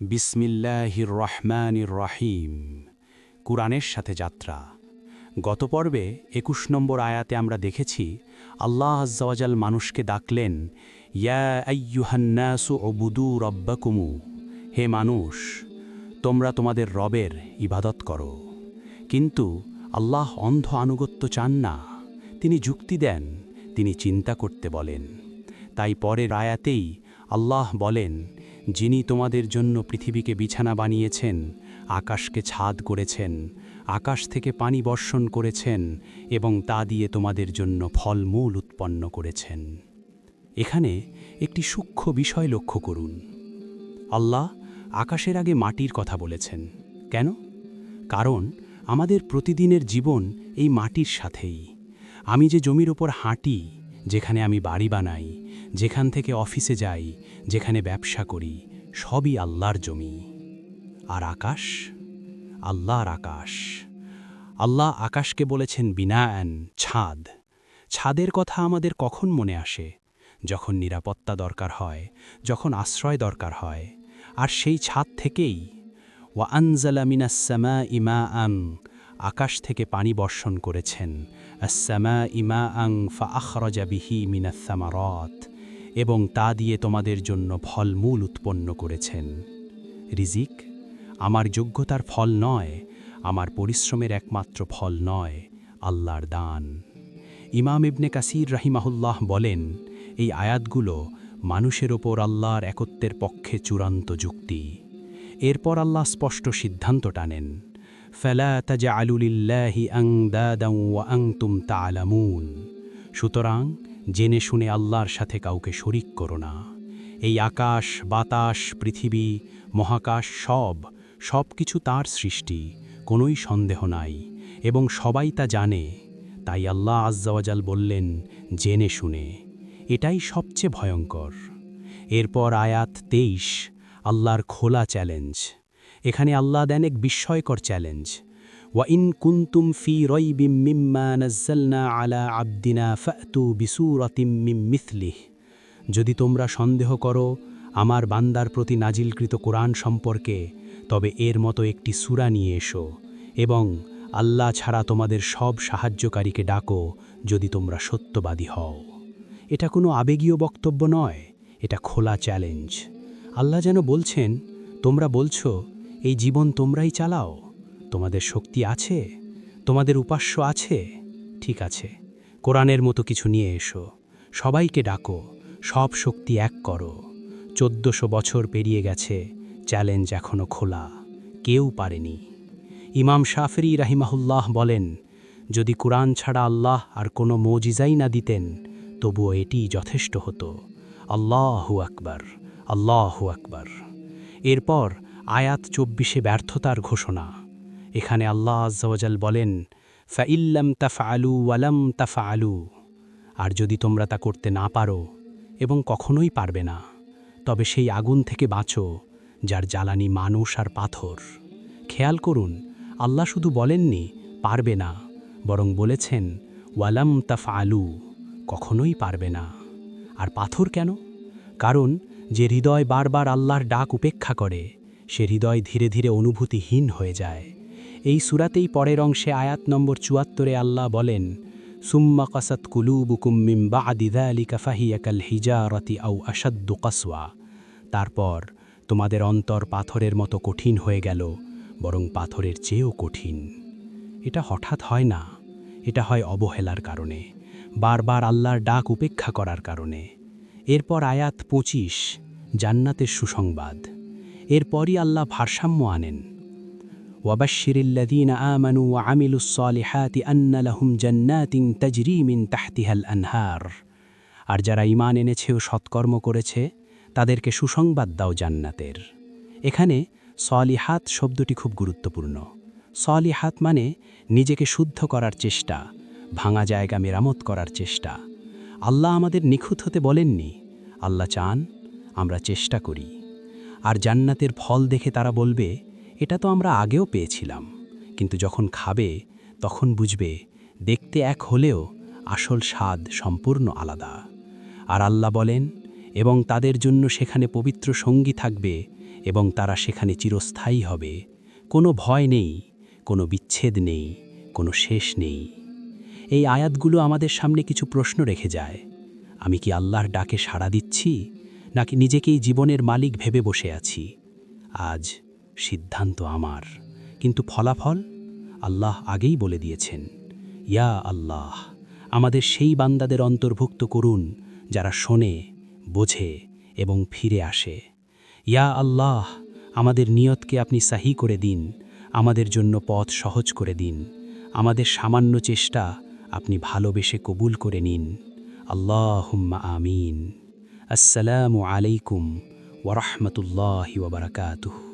বিসমিল্লাহির রহমানির রহিম। কুরআনের সাথে যাত্রা। গত পর্বে একুশ নম্বর আয়াতে আমরা দেখেছি, আল্লাহ আজ্জাওয়াজাল মানুষকে ডাকলেন, ইয়া আইয়ুহান্নাসু অবুদু রব্বাকুমু। হে মানুষ, তোমরা তোমাদের রবের ইবাদত করো। কিন্তু আল্লাহ অন্ধ আনুগত্য চান না। তিনি যুক্তি দেন, তিনি চিন্তা করতে বলেন। তাই পরের আয়াতেই আল্লাহ বলেন যিনি তোমাদের জন্য পৃথিবীকে বিছানা বানিয়েছেন, আকাশকে ছাদ করেছেন, আকাশ থেকে পানি বর্ষণ করেছেন এবং তা দিয়ে তোমাদের জন্য ফলমূল উৎপন্ন করেছেন। এখানে একটি সূক্ষ্ম বিষয় লক্ষ্য করুন। আল্লাহ আকাশের আগে মাটির কথা বলেছেন। কেন? কারণ আমাদের প্রতিদিনের জীবন এই মাটির সাথেই। আমি যে জমির ওপর হাঁটি, যেখানে আমি বাড়ি বানাই যেখান থেকে অফিসে যাই, যেখানে ব্যবসা করি, সবই আল্লাহর জমি। আর আকাশ? আল্লাহর আকাশ। আল্লাহ আকাশকে বলেছেন বিনায়ন ছাদ। ছাদের কথা আমাদের কখন মনে আসে? যখন নিরাপত্তা দরকার হয়, যখন আশ্রয় দরকার হয়। আর সেই ছাদ থেকেই, ওয়া আনজালা মিনাসমা ইমা আং আকাশ থেকে পানি বর্ষণ করেছেন আসামা ইমা আং ফা আখরজা বিহি মিনাসামারত এবং তা দিয়ে তোমাদের জন্য ফলমূল উৎপন্ন করেছেন। রিজিক, আমার যোগ্যতার ফল নয়, আমার পরিশ্রমের একমাত্র ফল নয়, আল্লাহর দান। ইমাম ইবনে কাসির রাহিমাহুল্লাহ বলেন, এই আয়াতগুলো মানুষের ওপর আল্লাহর একত্বের পক্ষে চূড়ান্ত যুক্তি। এরপর আল্লাহ স্পষ্ট সিদ্ধান্ত টানেন, ফেলা আং তুম তালামুন সুতরাং জেনে শুনে আল্লাহর সাথে কাউকে শরিক করো না। এই আকাশ, বাতাস, পৃথিবী, মহাকাশ সব সব কিছু তার সৃষ্টি, কোনোই সন্দেহ নাই, এবং সবাই তা জানে। তাই আল্লাহ আজ্জাওয়াজাল বললেন, জেনে শুনে। এটাই সবচেয়ে ভয়ঙ্কর। এরপর আয়াত তেইশ, আল্লাহর খোলা চ্যালেঞ্জ। এখানে আল্লাহ দেন এক বিস্ময়কর চ্যালেঞ্জ। ওয়াইন কুন্তুম ফি রইবিম মিম্মা নজ্জলনা আলা আবদিনা ফাতু বিসুরতিম মিম মিথলিহ যদি তোমরা সন্দেহ করো, আমার বান্দার প্রতি নাজিলকৃত কোরআন সম্পর্কে, তবে এর মতো একটি সুরা নিয়ে এসো এবং আল্লাহ ছাড়া তোমাদের সব সাহায্যকারীকে ডাকো যদি তোমরা সত্যবাদী হও এটা কোনো আবেগীয় বক্তব্য নয়, এটা খোলা চ্যালেঞ্জ। আল্লাহ যেন বলছেন, তোমরা বলছো, এই জীবন তোমরাই চালাও তোমাদের শক্তি আছে? তোমাদের উপাস্য আছে? ঠিক আছে। কোরআনের মতো কিছু নিয়ে এসো। সবাইকে ডাকো। সব শক্তি এক করো। চোদ্দশো বছর পেরিয়ে গেছে। চ্যালেঞ্জ এখনও খোলা। কেউ পারেনি। ইমাম শাফরি রাহিমাহুল্লাহ বলেন, যদি কোরআন ছাড়া আল্লাহ আর কোনো মজিজাই না দিতেন, তবুও এটি যথেষ্ট হতো। আল্লাহু আকবার আল্লাহু আকবার। এরপর আয়াত চব্বিশে ব্যর্থতার ঘোষণা। এখানে আল্লাহ আজ্জাওয়াজাল বলেন ফাইল্লাম তাফা আলু ওয়ালাম তাফা আলু আর যদি তোমরা তা করতে না পারো এবং কখনোই পারবে না, তবে সেই আগুন থেকে বাঁচো, যার জ্বালানি মানুষ আর পাথর। খেয়াল করুন, আল্লাহ শুধু বলেননি, পারবে না। বরং বলেছেন ওয়ালাম তাফা আলু কখনোই পারবে না। আর পাথর কেন? কারণ যে হৃদয় বারবার আল্লাহর ডাক উপেক্ষা করে, সে হৃদয় ধীরে ধীরে অনুভূতিহীন হয়ে যায়। এই সুরাতেই পরের অংশে আয়াত নম্বর চুয়াত্তরে আল্লাহ বলেন, সুম্মা কাসাত কুলুবুকুম মিম বাদিদা আলিকা ফাহিয়াকাল হিজারতি আউ আসাদ্দু কাসওয়া। তারপর তোমাদের অন্তর পাথরের মতো কঠিন হয়ে গেল, বরং পাথরের চেয়েও কঠিন। এটা হঠাৎ হয় না, এটা হয় অবহেলার কারণে, বারবার আল্লাহর ডাক উপেক্ষা করার কারণে। এরপর আয়াত পঁচিশ, জান্নাতের সুসংবাদ। এরপরই আল্লাহ ভারসাম্য আনেন। ওয়াবাশিরিল্লাদিন আমানু আমিলুসলিহাত আন্না লাহুম জান্নাতিং তাজরিমিন তাহতিহাল আনহার আর যারা ইমান এনেছে ও সৎকর্ম করেছে, তাদেরকে সুসংবাদ দাও জান্নাতের। এখানে সলিহাত শব্দটি খুব গুরুত্বপূর্ণ। সলিহাত মানে নিজেকে শুদ্ধ করার চেষ্টা, ভাঙা জায়গা মেরামত করার চেষ্টা। আল্লাহ আমাদের নিখুঁত হতে বলেননি। আল্লাহ চান আমরা চেষ্টা করি। আর জান্নাতের ফল দেখে তারা বলবে এটা তো আমরা আগেও পেয়েছিলাম। কিন্তু যখন খাবে, তখন বুঝবে, দেখতে এক হলেও আসল স্বাদ সম্পূর্ণ আলাদা। আর আল্লাহ বলেন, এবং তাদের জন্য সেখানে পবিত্র সঙ্গী থাকবে, এবং তারা সেখানে চিরস্থায়ী হবে। কোনো ভয় নেই, কোনো বিচ্ছেদ নেই, কোনো শেষ নেই। এই আয়াতগুলো আমাদের সামনে কিছু প্রশ্ন রেখে যায়। আমি কি আল্লাহর ডাকে সাড়া দিচ্ছি, নাকি নিজেকেই জীবনের মালিক ভেবে বসে আছি? আজ সিদ্ধান্ত আমার। কিন্তু ফলাফল আল্লাহ আগেই বলে দিয়েছেন, ইয়া আল্লাহ, আমাদের সেই বান্দাদের অন্তর্ভুক্ত করুন যারা শোনে, বোঝে এবং ফিরে আসে। ইয়া আল্লাহ, আমাদের নিয়তকে আপনি সাহি করে দিন, আমাদের জন্য পথ সহজ করে দিন, আমাদের সামান্য চেষ্টা আপনি ভালোবেসে কবুল করে নিন। আল্লাহুম্মা আমিন। আসসালামু আলাইকুম ওরহমতুল্লাহি ওবরাকাতুহু